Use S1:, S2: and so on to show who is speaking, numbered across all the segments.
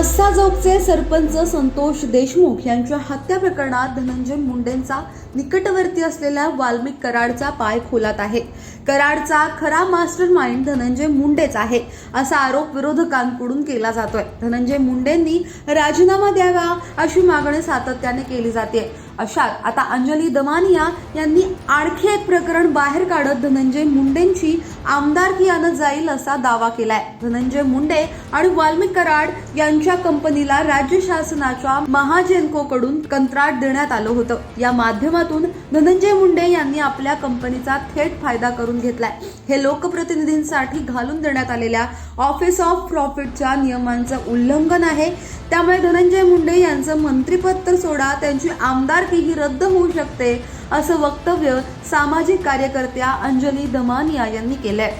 S1: मस्साजोगचे सरपंच संतोष देशमुख यांच्या हत्या प्रकरणात धनंजय मुंडेंचा निकटवर्ती असलेल्या वाल्मिक कराडचा पाय खोलात आहे. कराडचा खरा मास्टर माइंड धनंजय मुंडेच आहे असा आरोप विरोधकांकडून केला जातोय. धनंजय मुंडेंनी राजीनामा द्यावा अशी मागणी सातत्याने केली जाते अशात आता अंजली दमानिया यांनी आणखी एक प्रकरण बाहेर काढत धनंजय मुंडेंची आमदारकीयानं जाईल असा दावा केलाय. धनंजय मुंडे आणि वाल्मिक कराड यांच्या कंपनीला राज्य शासनाच्या महाजेनको कडून कंत्राट देण्यात आलं होतं. या माध्यमातून धनंजय मुंडे यांनी आपल्या कंपनीचा थेट फायदा करून घेतलाय. हे लोकप्रतिनिधींसाठी घालून देण्यात आलेल्या ऑफिस ऑफ प्रॉफिटच्या नियमांचं उल्लंघन आहे. त्यामुळे धनंजय मुंडे यांचं मंत्रिपद तर सोडा त्यांची आमदार ही रद्द होऊ शकते असं वक्तव्य सामाजिक कार्यकर्त्या अंजली दमानिया यांनी केलंय.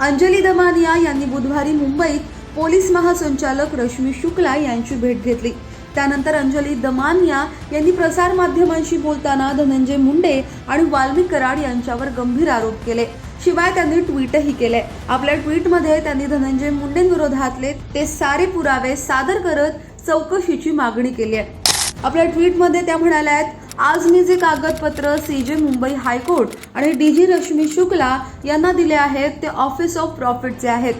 S1: अंजली दमानिया यांनी बुधवारी मुंबईत पोलीस महासंचालक रश्मी शुक्ला यांची भेट घेतली. त्यानंतर अंजली दमानिया यांनी प्रसारमाध्यमांशी बोलताना धनंजय मुंडे आणि वाल्मिक कराड यांच्यावर गंभीर आरोप केले. शिवाय त्यांनी ट्विटही केले आपल्या ट्विटमध्ये त्यांनी धनंजय मुंडेंविरोधातले ते सारे पुरावे सादर करत चौकशीची मागणी केली आहे. आपल्या ट्विटमध्ये त्या म्हणाल्या आहेत आज मी जे कागदपत्र C J Mumbai high court आणि डी जी रश्मी शुक्ला यांना दिले आहेत ते ऑफिस ऑफ प्रॉफिटचे आहेत.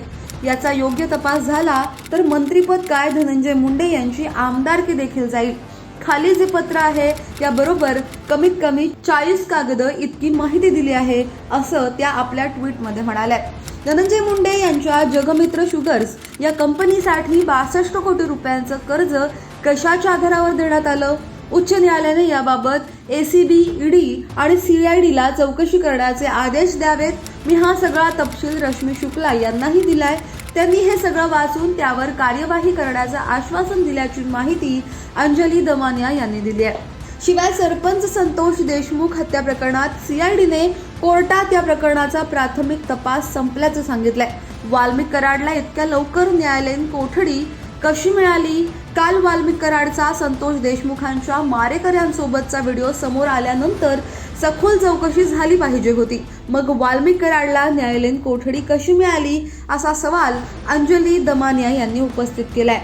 S1: याचा योग्य तपास झाला तर मंत्रीपद काय धनंजय मुंडे यांची आमदारकी देखील जाईल. खाली जे पत्र आहे याबरोबर कमीत कमी चाळीस कागद इतकी माहिती दिली आहे असं त्या आपल्या ट्विटमध्ये म्हणाल्या. धनंजय मुंडे यांच्या जगमित्र शुगर्स या कंपनीसाठी बासष्ट कोटी रुपयांचं कर्ज कशाच्या आधारावर देण्यात आलं? उच्च न्यायालयाने याबाबत एसीबी ईडी आणि सीआयडीला चौकशी करण्याचे आदेश द्यावेत. मी हा सगळा तपशील रश्मी शुक्ला यांनाही दिलाय. त्यांनी हे सगळं वाचून त्यावर कार्यवाही करण्याचं आश्वासन दिल्याची माहिती अंजली दमानिया यांनी दिली आहे. शिवाय सरपंच संतोष देशमुख हत्या प्रकरणात सीआयडीने कोर्टात या प्रकरणाचा प्राथमिक तपास संपल्याचं सांगितलंय. वाल्मिक कराडला इतक्या लवकर न्यायालयीन कोठडी कशी मिळाली? काल वाल्मिक कराडचा संतोष देशमुखांच्या मारेकऱ्यांसोबतचा व्हिडिओ समोर आल्यानंतर सखोल चौकशी झाली पाहिजे होती. मग वाल्मिक कराडला न्यायालयीन कोठडी कशी मिळाली? असा सवाल अंजली दमानिया यांनी उपस्थित केलाय.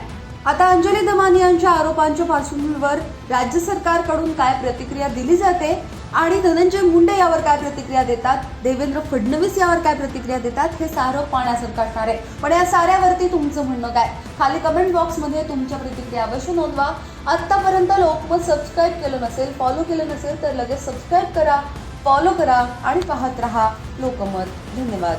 S1: आता अंजली दमानियांच्या आरोपांच्या पार्श्वभूमीवर राज्य सरकारकडून काय प्रतिक्रिया दिली जाते? आणि धनंजय मुंडे यावर काय प्रतिक्रिया देतात? देवेंद्र फडणवीस यावर काय प्रतिक्रिया देतात? हे सारं पाण्यासारखं असणार आहे. पण या साऱ्यावरती तुमचं म्हणणं काय? खाली कमेंट बॉक्समध्ये तुमच्या प्रतिक्रिया अवश्य नोंदवा. आत्तापर्यंत लोकमत सबस्क्राईब केलं नसेल फॉलो केलं नसेल तर लगेच सबस्क्राईब करा फॉलो करा आणि पाहत रहा लोकमत. धन्यवाद.